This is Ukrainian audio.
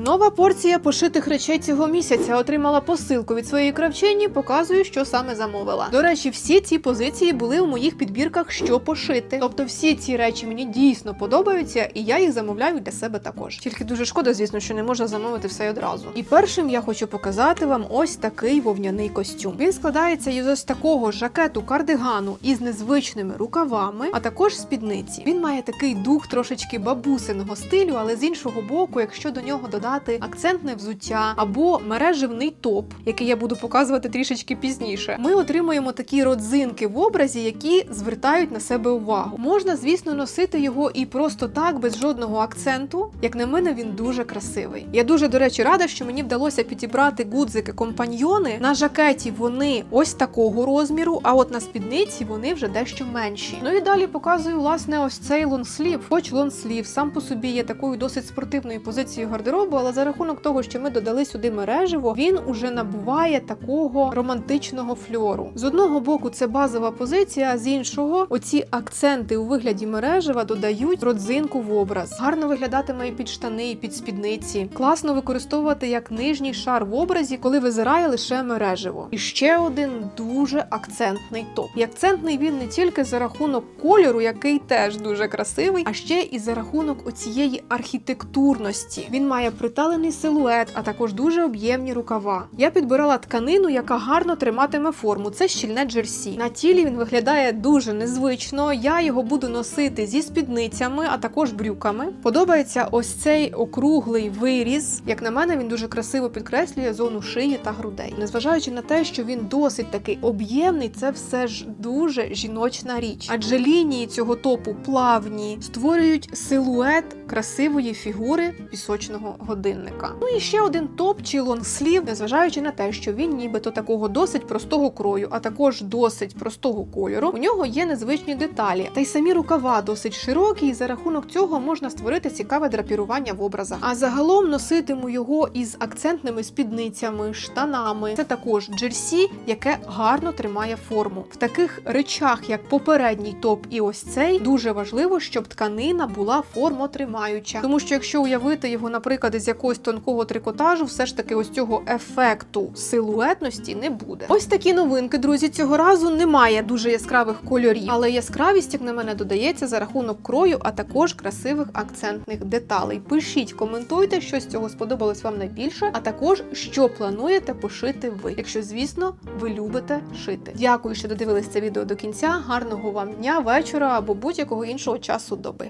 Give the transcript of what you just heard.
Нова порція пошитих речей цього місяця отримала посилку від своєї кравчині. Показую, що саме замовила. До речі, всі ці позиції були у моїх підбірках, що пошити. Тобто, всі ці речі мені дійсно подобаються, і я їх замовляю для себе також. Тільки дуже шкода, звісно, що не можна замовити все одразу. І першим я хочу показати вам ось такий вовняний костюм. Він складається із ось такого жакету кардигану із незвичними рукавами, а також спідниці. Він має такий дух трошечки бабусиного стилю, але з іншого боку, якщо до нього додати акцентне взуття або мереживний топ, який я буду показувати трішечки пізніше, ми отримуємо такі родзинки в образі, які звертають на себе увагу. Можна, звісно, носити його і просто так, без жодного акценту. Як на мене, він дуже красивий. Я дуже, до речі, рада, що мені вдалося підібрати гудзики компаньйони. На жакеті вони ось такого розміру, а от на спідниці вони вже дещо менші. Ну і далі показую власне ось цей лонслів. Хоч лонслів сам по собі є такою досить спортивною позицією гардеробу, але за рахунок того, що ми додали сюди мереживо, він уже набуває такого романтичного фльору. З одного боку, це базова позиція, а з іншого, оці акценти у вигляді мережева додають родзинку в образ. Гарно виглядатиме і під штани, і під спідниці. Класно використовувати як нижній шар в образі, коли визирає лише мереживо. І ще один дуже акцентний топ. І акцентний він не тільки за рахунок кольору, який теж дуже красивий, а ще і за рахунок оцієї архітектурності. Він має приталений силует, а також дуже об'ємні рукава. Я підбирала тканину, яка гарно триматиме форму. Це щільне джерсі. На тілі він виглядає дуже незвично. Я його буду носити зі спідницями, а також брюками. Подобається ось цей округлий виріз. Як на мене, він дуже красиво підкреслює зону шиї та грудей. Незважаючи на те, що він досить такий об'ємний, це все ж дуже жіночна річ. Адже лінії цього топу плавні, створюють силует красивої фігури пісочного годинника. Ну і ще один топ чи лонгслів, незважаючи на те, що він нібито такого досить простого крою, а також досить простого кольору. У нього є незвичні деталі, та й самі рукава досить широкі, і за рахунок цього можна створити цікаве драпірування в образах. А загалом носитиму його із акцентними спідницями, штанами. Це також джерсі, яке гарно тримає форму. В таких речах, як попередній топ і ось цей, дуже важливо, щоб тканина була формотримаюча. Тому що якщо уявити його, наприклад, якогось тонкого трикотажу, все ж таки ось цього ефекту силуетності не буде. Ось такі новинки, друзі. Цього разу немає дуже яскравих кольорів, але яскравість, як на мене, додається за рахунок крою, а також красивих акцентних деталей. Пишіть, коментуйте, що з цього сподобалось вам найбільше, а також що плануєте пошити ви, якщо, звісно, ви любите шити. Дякую, що додивились це відео до кінця. Гарного вам дня, вечора або будь-якого іншого часу доби.